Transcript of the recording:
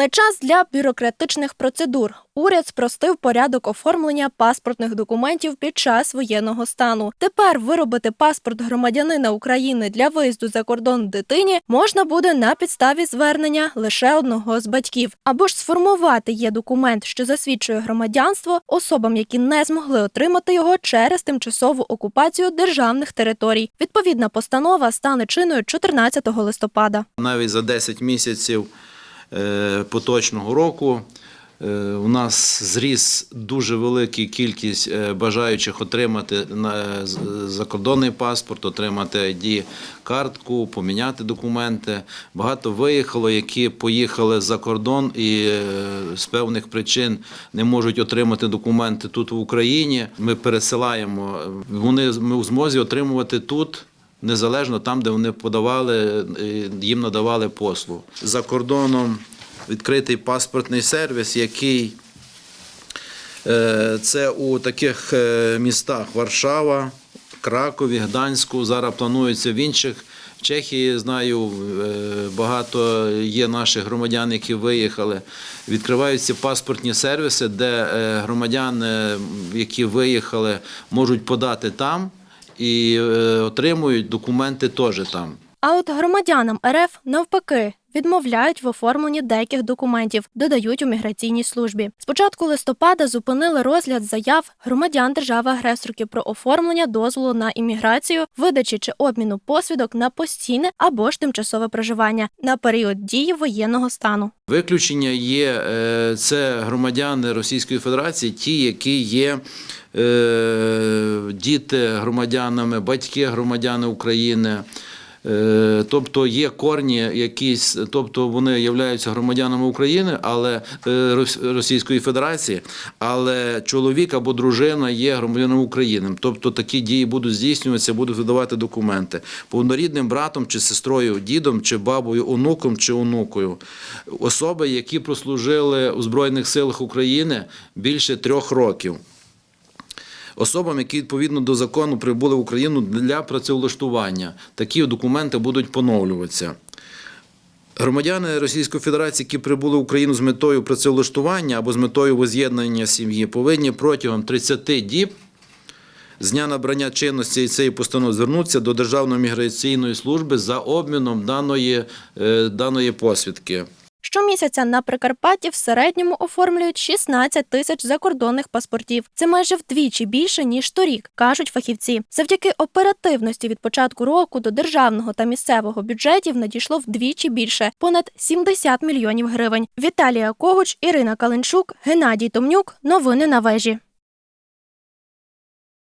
Не час для бюрократичних процедур. Уряд спростив порядок оформлення паспортних документів під час воєнного стану. Тепер виробити паспорт громадянина України для виїзду за кордон дитині можна буде на підставі звернення лише одного з батьків, або ж сформувати є документ, що засвідчує громадянство особам, які не змогли отримати його через тимчасову окупацію державних територій. Відповідна постанова стане чинною 14 листопада. Навіть за 10 місяців поточного року е, у нас зріс дуже велика кількість е, бажаючих отримати закордонний паспорт, отримати ID картку, поміняти документи. Багато виїхало, які поїхали за кордон і е, з певних причин не можуть отримати документи тут в Україні. Ми пересилаємо. Вони ми в змозі отримувати тут. Незалежно там, де вони подавали, е, їм надавали послугу. За кордоном відкритий паспортний сервіс, який е, це у таких е, містах Варшава, Кракові, Гданську. Зараз планується в інших. В Чехії знаю, багато є наших громадян, які виїхали. Відкриваються паспортні сервіси, де громадяни, які виїхали, можуть подати там і е, отримують документи теж там. А от громадянам РФ навпаки відмовляють в оформленні деяких документів, додають у міграційній службі. З початку листопада зупинили розгляд заяв громадян держави-агресорки про оформлення дозволу на імміграцію, видачі чи обміну посвідок на постійне або ж тимчасове проживання на період дії воєнного стану. Виключення є е, це громадяни Російської Федерації, ті, які є діти громадянами, батьки громадяни України. Е, Тобто є корні якісь, тобто вони являються громадянами України, але е, Російської Федерації, але чоловік або дружина є громадянином України. Тобто такі дії будуть здійснюватися, будуть видавати документи повнорідним братом чи сестрою, дідом чи бабою, онуком чи онукою. Особи, які прослужили у Збройних силах України більше трьох років особам, які відповідно до закону прибули в Україну для працевлаштування. Такі документи будуть поновлюватися. Громадяни Російської Федерації, які прибули в Україну з метою працевлаштування або з метою воз'єднання сім'ї, повинні протягом 30 діб з дня набрання чинності цієї постанови звернутися до Державної міграційної служби за обміном даної, е, даної посвідки. Щомісяця на Прикарпатті в середньому оформлюють 16 тисяч закордонних паспортів. Це майже вдвічі більше ніж торік, кажуть фахівці. Завдяки оперативності від початку року до державного та місцевого бюджетів надійшло вдвічі більше понад 70 мільйонів гривень. Віталія Когуч, Ірина Каленчук, Геннадій Томнюк. Новини на вежі.